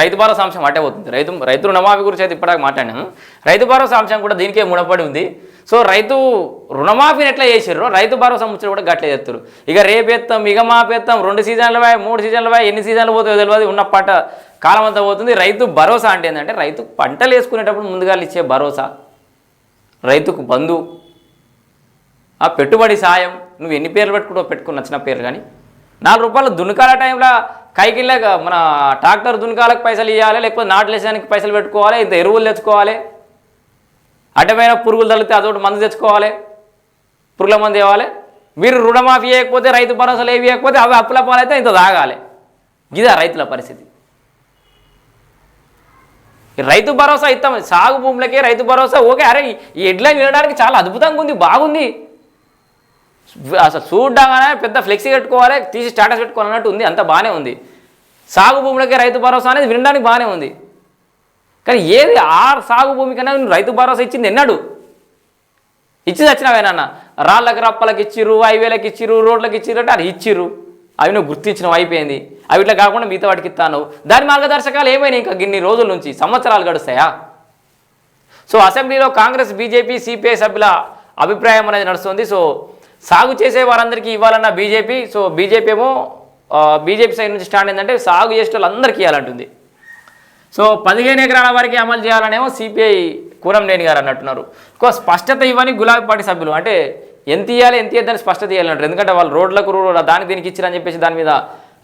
రైతు భరోసా అంశం అటే అవుతుంది రైతు రైతు రుణమాఫీ గురించి అయితే ఇప్పటిదాకా మాట్లాడాము రైతు భరోసా అంశం కూడా దీనికే ముడపడి ఉంది. సో రైతు రుణమాఫీని ఎట్లా చేసారు రైతు భరోసా ముచ్చట కూడా గట్లే చేస్తారు. ఇక రేపెత్తాం ఇక మాపెత్తాం రెండు సీజన్లు పోయి మూడు సీజన్లు పోయి ఎన్ని సీజన్లు పోతాయో తెలియదు ఉన్న పంట కాలం అంతా పోతుంది. రైతు భరోసా అంటే ఏంటంటే రైతు పంటలు వేసుకునేటప్పుడు ముందుగా ఇచ్చే భరోసా. రైతుకు బంధు ఆ పెట్టుబడి సాయం నువ్వు ఎన్ని పేర్లు పెట్టుకుంటావు పెట్టుకుని నచ్చిన పేర్లు కానీ. నాలుగు రూపాయలు దున్నుకాల టైంలో కైకిళ్ళక మన ట్రాక్టర్ దున్నుకాలకు పైసలు ఇవ్వాలి లేకపోతే నాట్లేసానికి పైసలు పెట్టుకోవాలి ఇంత ఎరువులు తెచ్చుకోవాలి. అడ్డమైన పురుగులు తల్లితే అదొకటి మందు తెచ్చుకోవాలి. పురుగుల మందు ఇవ్వాలి. మీరు రుణమాఫీ చేయకపోతే రైతు భరోసాలు ఏవి ఇవ్వకపోతే అవి అప్పుల పాలైతే ఇంత తాగాలి. ఇదా రైతుల పరిస్థితి. రైతు భరోసా ఇస్తాం. సాగు భూములకే రైతు భరోసా. ఓకే అరే ఈ ఎడ్ల వినడానికి చాలా అద్భుతంగా ఉంది బాగుంది. అసలు చూడగానే పెద్ద ఫ్లెక్సీ కట్టుకోవాలి తీసి స్టాటస్ పెట్టుకోవాలన్నట్టు ఉంది అంత బాగానే ఉంది. సాగు భూములకే రైతు భరోసా అనేది వినడానికి బాగానే ఉంది. కానీ ఏది ఆ సాగు భూమి కన్నా నువ్వు రైతు భరోసా ఇచ్చింది ఎన్నాడు? ఇచ్చి చచ్చినవేనన్న రాళ్ళకి రప్పలకి ఇచ్చిర్రు హైవేలకు ఇచ్చిర్రు రోడ్లకు ఇచ్చిర్రు అంటే అది ఇచ్చిర్రు. అవి నువ్వు గుర్తించడం అయిపోయింది. అవి ఇట్లా కాకుండా మిగతా వాటికి ఇస్తాను. దాని మార్గదర్శకాలు ఏమైనా ఇంకా గిన్ని రోజుల నుంచి? సంవత్సరాలు గడుస్తాయా? సో అసెంబ్లీలో కాంగ్రెస్ బీజేపీ సిపిఐ సభ్యుల అభిప్రాయం అనేది నడుస్తుంది. సో సాగు చేసే వారందరికీ ఇవ్వాలన్న బీజేపీ సో బీజేపీ ఏమో బీజేపీ సైడ్ నుంచి స్టాండ్ ఏంటంటే సాగు చేసే వాళ్ళందరికీ ఇవ్వాలంటుంది. సో పదిహేను ఎకరాల వారికి అమలు చేయాలనేమో సిపిఐ కూరంనేని గారు అన్నట్టున్నారు. ఇంకో స్పష్టత ఇవ్వని గులాబీ పార్టీ సభ్యులు అంటే ఎంత ఇవ్వాలి ఎంత ఇద్దని స్పష్టత ఇవ్వాలంటారు ఎందుకంటే వాళ్ళు రోడ్లకు రో- దానికి దీనికి ఇచ్చారని చెప్పేసి దాని మీద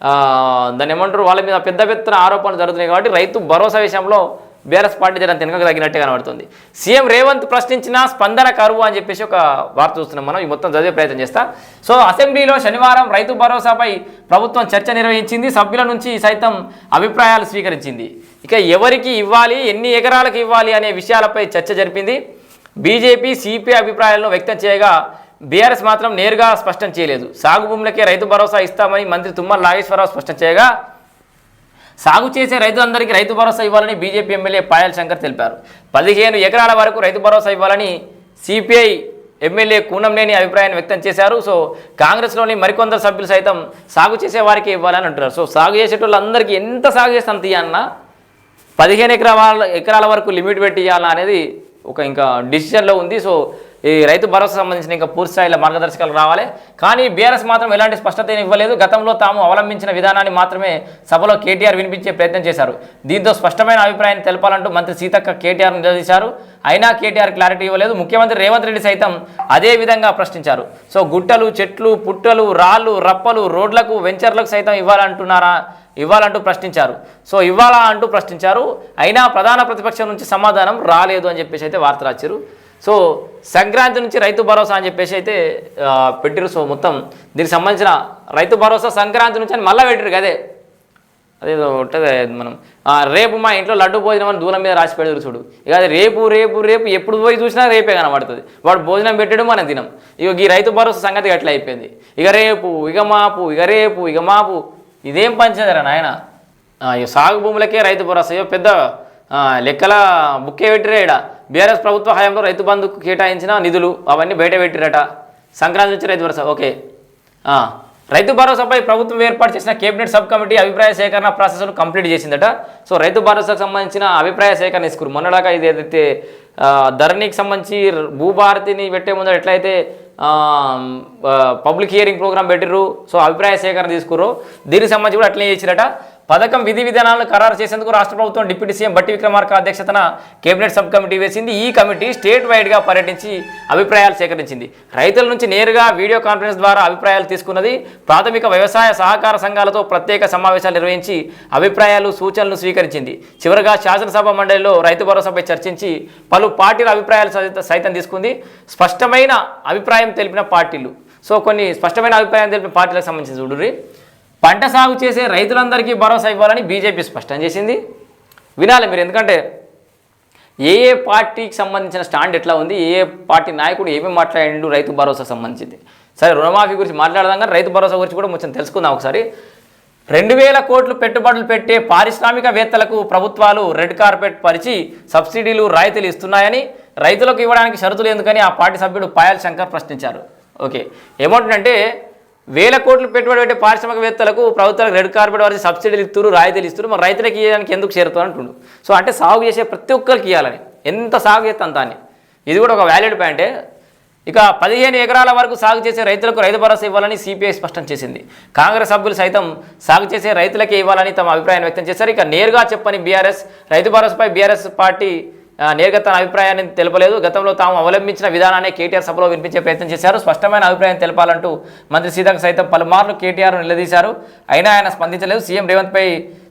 ఆ, దాన్ని ఏమంటారు వాళ్ళ మీద పెద్ద పెద్ద ఆరోపణలు జరుగుతున్నాయి కాబట్టి రైతు భరోసా విషయంలో బీఆర్ఎస్ పార్టీ జనం తినక తగినట్టే కనబడుతుంది. సీఎం రేవంత్ ప్రశ్నించిన స్పందన కరువు అని చెప్పేసి ఒక వార్త చూస్తున్నాం మనం. ఈ మొత్తం చదివే ప్రయత్నం చేస్తా. సో అసెంబ్లీలో శనివారం రైతు భరోసాపై ప్రభుత్వం చర్చ నిర్వహించింది. సభ్యుల నుంచి సైతం అభిప్రాయాలు స్వీకరించింది. ఇక ఎవరికి ఇవ్వాలి ఎన్ని ఎకరాలకు ఇవ్వాలి అనే విషయాలపై చర్చ జరిపింది. బీజేపీ సిపిఐ అభిప్రాయాలను వ్యక్తం చేయగా బీఆర్ఎస్ మాత్రం నేరుగా స్పష్టం చేయలేదు. సాగు భూములకే రైతు భరోసా ఇస్తామని మంత్రి తుమ్మల నాగేశ్వరరావు స్పష్టం చేయగా సాగు చేసే రైతులందరికీ రైతు భరోసా ఇవ్వాలని బీజేపీ ఎమ్మెల్యే పాయల్ శంకర్ తెలిపారు. పదిహేను ఎకరాల వరకు రైతు భరోసా ఇవ్వాలని సిపిఐ ఎమ్మెల్యే కూనంనేని అభిప్రాయాన్ని వ్యక్తం చేశారు. సో కాంగ్రెస్లోని మరికొందరు సభ్యులు సైతం సాగు చేసే వారికి ఇవ్వాలని అంటున్నారు. సో సాగు చేసేటోళ్ళందరికీ ఎంత సాగు చేస్తాం అంత ఇవ్వాలన్నా పదిహేను ఎకరాల ఎకరాల వరకు లిమిట్ పెట్టి ఇవ్వాలా అనేది ఒక ఇంకా డిసిషన్లో ఉంది. సో ఈ రైతు భరోసా సంబంధించిన ఇంకా పూర్తి స్థాయిలో మార్గదర్శకాలు రావాలి. కానీ బీఆర్ఎస్ మాత్రం ఎలాంటి స్పష్టత ఇవ్వలేదు. గతంలో తాము అవలంబించిన విధానాన్ని మాత్రమే సభలో కేటీఆర్ వినిపించే ప్రయత్నం చేశారు. దీంతో స్పష్టమైన అభిప్రాయాన్ని తెలపాలంటూ మంత్రి సీతక్క కేటీఆర్ నిలదీశారు. అయినా కేటీఆర్ క్లారిటీ ఇవ్వలేదు. ముఖ్యమంత్రి రేవంత్ రెడ్డి సైతం అదే విధంగా ప్రశ్నించారు. సో గుట్టలు చెట్లు పుట్టలు రాళ్ళు రప్పలు రోడ్లకు వెంచర్లకు సైతం ఇవ్వాలంటున్నారా? ఇవ్వాలంటూ ప్రశ్నించారు. సో ఇవ్వాలా అంటూ ప్రశ్నించారు. అయినా ప్రధాన ప్రతిపక్షం నుంచి సమాధానం రాలేదు అని చెప్పేసి అయితే వార్త రాచారు సో సంక్రాంతి నుంచి రైతు భరోసా అని చెప్పేసి అయితే పెట్టిరు సో మొత్తం దీనికి సంబంధించిన రైతు భరోసా సంక్రాంతి నుంచి అని మళ్ళీ పెట్టిరు కదే అదేదో ఉంటుంది మనం. రేపు మా ఇంట్లో లడ్డు భోజనం అని దూరం మీద రాసి పెడతారు చూడు. ఇక అది రేపు రేపు రేపు ఎప్పుడు పోయి చూసినా రేపే కనబడుతుంది. వాడు భోజనం పెట్టడం మనం తినం. ఇక ఈ రైతు భరోసా సంగతి అట్లా అయిపోయింది. ఇక రేపు ఇక మాపు ఇక రేపు ఇక మాపు. ఇదేం పంచదరా నాయన? ఇక సాగు భూములకే రైతు భరోసా. పెద్ద లెక్కల బుక్కే పెట్టిరే ఈడ. బీఆర్ఎస్ ప్రభుత్వ హయాంలో రైతు బంధుకు కేటాయించిన నిధులు అవన్నీ బయట పెట్టిరట సంక్రాంతి నుంచి రైతు భరోసా ఓకే. రైతు భరోసాపై ప్రభుత్వం ఏర్పాటు చేసిన కేబినెట్ సబ్ కమిటీ అభిప్రాయ సేకరణ ప్రాసెస్ను కంప్లీట్ చేసిందట. సో రైతు భరోసాకు సంబంధించిన అభిప్రాయ సేకరణ తీసుకురు. మొన్నలాగా ఇది ఏదైతే ధరణికి సంబంధించి భూభారతిని పెట్టే ముందు ఎట్లయితే పబ్లిక్ హియరింగ్ ప్రోగ్రామ్ పెట్టిర్రు. సో అభిప్రాయ సేకరణ తీసుకుర్రు. దీనికి సంబంధించి కూడా అట్లనే చేసిరట. పథకం విధి విధానాలను ఖరారు చేసేందుకు రాష్ట్ర ప్రభుత్వం డిప్యూటీ సీఎం బట్టి విక్రమార్క అధ్యక్షతన కేబినెట్ సబ్ కమిటీ వేసింది. ఈ కమిటీ స్టేట్ వైడ్గా పర్యటించి అభిప్రాయాలు సేకరించింది. రైతుల నుంచి నేరుగా వీడియో కాన్ఫరెన్స్ ద్వారా అభిప్రాయాలు తీసుకున్నది. ప్రాథమిక వ్యవసాయ సహకార సంఘాలతో ప్రత్యేక సమావేశాలు నిర్వహించి అభిప్రాయాలు సూచనలు స్వీకరించింది. చివరగా శాసనసభ మండలిలో రైతు భరోసాపై చర్చించి పలు పార్టీల అభిప్రాయాలు సైతం తీసుకుంది. స్పష్టమైన అభిప్రాయం తెలిపిన పార్టీలు. సో కొన్ని స్పష్టమైన అభిప్రాయం తెలిపిన పార్టీలకు సంబంధించి చూడుర్రి. పంట సాగు చేసే రైతులందరికీ భరోసా ఇవ్వాలని బీజేపీ స్పష్టం చేసింది. వినాలి మీరు ఎందుకంటే ఏ ఏ పార్టీకి సంబంధించిన స్టాండ్ ఎట్లా ఉంది ఏ ఏ పార్టీ నాయకుడు ఏమేమి మాట్లాడిండు రైతు భరోసా సంబంధించింది. సరే రుణమాఫీ గురించి మాట్లాడదాం కానీ రైతు భరోసా గురించి కూడా కొంచెం తెలుసుకుందాం ఒకసారి. రెండు వేల కోట్లు పెట్టుబడులు పెట్టే పారిశ్రామికవేత్తలకు ప్రభుత్వాలు రెడ్ కార్పెట్ పరిచి సబ్సిడీలు రాయితీలు ఇస్తున్నాయని రైతులకు ఇవ్వడానికి షరతులు ఎందుకని ఆ పార్టీ సభ్యుడు పాయల్ శంకర్ ప్రశ్నించారు. ఓకే. ఏమంటుందంటే వేల కోట్లు పెట్టుబడి పెట్టే పారిశ్రామికవేత్తలకు ప్రభుత్వాలకు రెడ్ కార్పెట్ వారికి సబ్సిడీలు ఇస్తారు రాయితీలు ఇస్తారు మరి రైతులకు ఇవ్వడానికి ఎందుకు చేరుతారు అంటుండు. సో అంటే సాగు చేసే ప్రతి ఒక్కరికి ఇవ్వాలని ఎంత సాగు చేస్తే అంతాన్ని ఇది కూడా ఒక వ్యాలిడ్ పాయింటే ఇక పదిహేను ఎకరాల వరకు సాగు చేసే రైతులకు రైతు భరోసా ఇవ్వాలని సిపిఐ స్పష్టం చేసింది. కాంగ్రెస్ సభ్యులు సైతం సాగు చేసే రైతులకే ఇవ్వాలని తమ అభిప్రాయం వ్యక్తం చేశారు. ఇక నేరుగా చెప్పని బీఆర్ఎస్ రైతు భరోసాపై బీఆర్ఎస్ పార్టీ నేరుగా తన అభిప్రాయాన్ని తెలపలేదు. గతంలో తాము అవలంబించిన విధానాన్ని కేటీఆర్ సభలో వినిపించే ప్రయత్నం చేశారు. స్పష్టమైన అభిప్రాయం తెలపాలంటూ మంత్రి సీతకు సైతం పలుమార్లు కేటీఆర్ నిలదీశారు. అయినా ఆయన స్పందించలేదు. సీఎం రేవంత్పై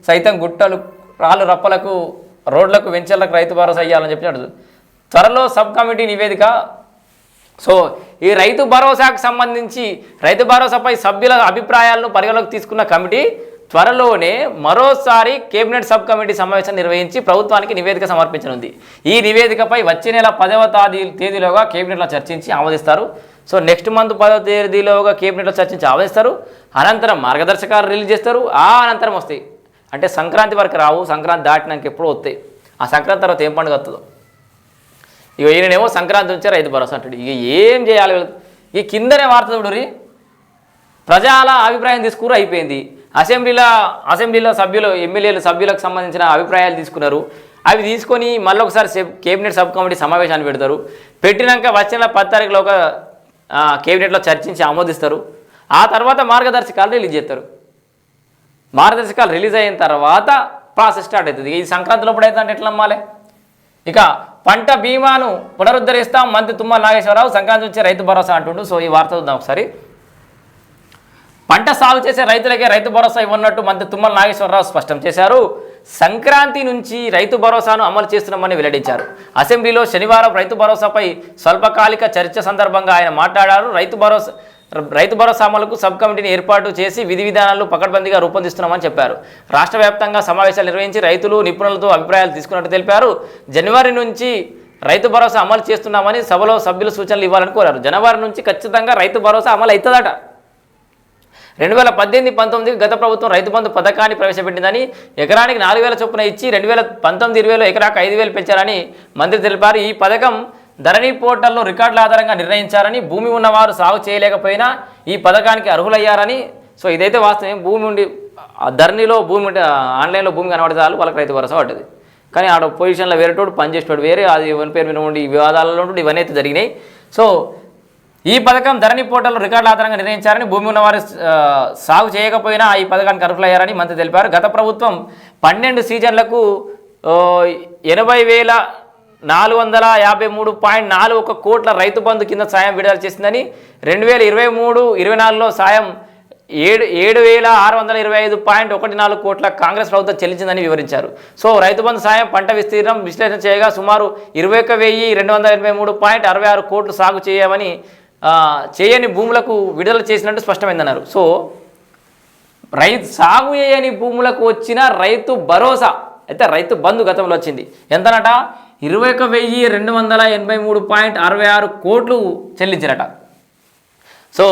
సైతం గుట్టలు రాళ్ళు రప్పలకు రోడ్లకు వెంచర్లకు రైతు భరోసా ఇవ్వాలని చెప్పినాడు. త్వరలో సబ్ కమిటీ నివేదిక. సో ఈ రైతు భరోసాకు సంబంధించి రైతు భరోసాపై సభ్యుల అభిప్రాయాలను పరిగణలోకి తీసుకున్న కమిటీ త్వరలోనే మరోసారి కేబినెట్ సబ్ కమిటీ సమావేశం నిర్వహించి ప్రభుత్వానికి నివేదిక సమర్పించనుంది. ఈ నివేదికపై వచ్చే నెల పదవ తేదీ తేదీలోగా కేబినెట్లో చర్చించి ఆమోదిస్తారు. సో నెక్స్ట్ మంత్ పదవ తేదీలోగా కేబినెట్లో చర్చించి ఆమోదిస్తారు. అనంతరం మార్గదర్శకాలు రిలీజ్ చేస్తారు. ఆ అనంతరం వస్తాయి. అంటే సంక్రాంతి వరకు రావు. సంక్రాంతి దాటినాక ఎప్పుడూ వస్తాయి. ఆ సంక్రాంతి తర్వాత ఏం పండుగ వస్తుందో. ఇక ఈయనేమో సంక్రాంతి నుంచే రైతు భరోసా అంటాడు. ఇక ఏం చేయాలి ఈ కిందనే వార్త చూడురి ప్రజల అభిప్రాయం తీసుకురు అయిపోయింది. అసెంబ్లీలో అసెంబ్లీలో సభ్యులు ఎమ్మెల్యేలు సభ్యులకు సంబంధించిన అభిప్రాయాలు తీసుకున్నారు. అవి తీసుకొని మళ్ళీ ఒకసారి కేబినెట్ సబ్ కమిటీ సమావేశాన్ని పెడతారు. పెట్టినాక వచ్చిన పది తారీఖులో ఒక కేబినెట్లో చర్చించి ఆమోదిస్తారు. ఆ తర్వాత మార్గదర్శకాలు రిలీజ్ చేస్తారు. మార్గదర్శకాలు రిలీజ్ అయిన తర్వాత ప్రాసెస్ స్టార్ట్ అవుతుంది. ఈ సంక్రాంతి లోపల అయితే అంటే ఎట్లా అమ్మాలి ఇక పంట బీమాను పునరుద్ధరిస్తాం మంత్రి తుమ్మల నాగేశ్వరరావు సంక్రాంతి వచ్చే రైతు భరోసా అంటుండు. సో ఈ వార్త చూద్దాం ఒకసారి. పంట సాగు చేసే రైతులకే రైతు భరోసా ఇవ్వన్నట్టు మంత్రి తుమ్మల నాగేశ్వరరావు స్పష్టం చేశారు. సంక్రాంతి నుంచి రైతు భరోసాను అమలు చేస్తున్నామని వెల్లడించారు. అసెంబ్లీలో శనివారం రైతు భరోసాపై స్వల్పకాలిక చర్చ సందర్భంగా ఆయన మాట్లాడారు. రైతు భరోసా రైతు భరోసా అమలుకు సబ్ కమిటీని ఏర్పాటు చేసి విధి విధానాలు పకడ్బందీగా రూపొందిస్తున్నామని చెప్పారు. రాష్ట్ర వ్యాప్తంగా సమావేశాలు నిర్వహించి రైతులు నిపుణులతో అభిప్రాయాలు తీసుకున్నట్టు తెలిపారు. జనవరి నుంచి రైతు భరోసా అమలు చేస్తున్నామని సభలో సభ్యులు సూచనలు ఇవ్వాలని కోరారు. జనవరి నుంచి ఖచ్చితంగా రైతు భరోసా అమలు అవుతుందట రెండు వేల పద్దెనిమిది పంతొమ్మిది గత ప్రభుత్వం రైతు బంధు పథకాన్ని ప్రవేశపెట్టిందని ఎకరానికి నాలుగు వేల చొప్పున ఇచ్చి రెండు వేల పంతొమ్మిది ఇరవైలో ఎకరాకు ఐదు వేలు పెంచారని మంత్రి తెలిపారు. ఈ పథకం ధరణి పోర్టల్లో రికార్డుల ఆధారంగా నిర్ణయించారని భూమి ఉన్నవారు సాగు చేయలేకపోయినా ఈ పథకానికి అర్హులయ్యారని. సో ఇదైతే వాస్తవం. భూమి ఉండి ధరణిలో భూమి ఆన్లైన్లో భూమి కనబడితే చాలు వాళ్ళకి రైతు భరోసా పడ్డది. కానీ ఆడ పొజిషన్లో వేరేటోడు పనిచేసేటోడు వేరే అది పేరు మీద ఉండి వివాదాలలో ఉండి ఇవన్నీ అయితే జరిగినాయి. సో ఈ పథకం ధరణి పోర్టల్ రికార్డుల ఆధారంగా నిర్ణయించారని భూమి ఉన్నవారు సాగు చేయకపోయినా ఈ పథకానికి అర్హులయ్యారని మంత్రి తెలిపారు. గత ప్రభుత్వం పన్నెండు సీజన్లకు ఎనభై వేల నాలుగు వందల యాభై మూడు పాయింట్ నాలుగు ఒక కోట్ల రైతు బంధు కింద సాయం విడుదల చేసిందని రెండు వేల ఇరవై మూడు ఇరవై నాలుగులో సాయం ఏడు ఏడు వేల ఆరు వందల ఇరవై ఐదు పాయింట్ ఒకటి నాలుగు కోట్ల కాంగ్రెస్ ప్రభుత్వం చెల్లించిందని వివరించారు. సో రైతు బంధు సాయం పంట విస్తీర్ణం విశ్లేషణ చేయగా సుమారు ఇరవై ఒక వెయ్యి రెండు వందల ఎనభై మూడు పాయింట్ అరవై ఆరు కోట్లు సాగు చేయమని చేయని భూములకు విడుదల చేసినట్టు స్పష్టమైందన్నారు. సో రైతు సాగు చేయని భూములకు వచ్చిన రైతు భరోసా అయితే రైతు బంధు గతంలో వచ్చింది. ఎంతనట? ఇరవై ఒక వెయ్యి రెండు వందల ఎనభై మూడు పాయింట్ అరవై ఆరు కోట్లు చెల్లించినట. సో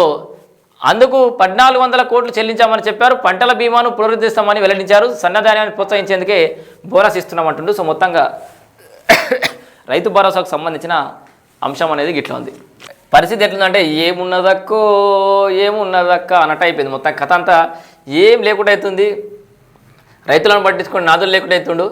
అందుకు పద్నాలుగు వందల కోట్లు చెల్లించామని చెప్పారు. పంటల బీమాను పునరుద్ధరిస్తామని వెల్లడించారు. సన్నధాన్యాన్ని ప్రోత్సహించేందుకే బోనస్ ఇస్తున్నామంటుండు. సో మొత్తంగా రైతు భరోసాకు సంబంధించిన అంశం అనేది గిట్లా ఉంది. పరిస్థితి ఎట్లుందంటే ఏమున్నదక్కో ఏమున్నదక్క అన్నట్టు అయిపోయింది. మొత్తం కథ అంతా ఏం లేకుండా అవుతుంది రైతులను పట్టించుకొని నాదులు లేకుండా అవుతుండు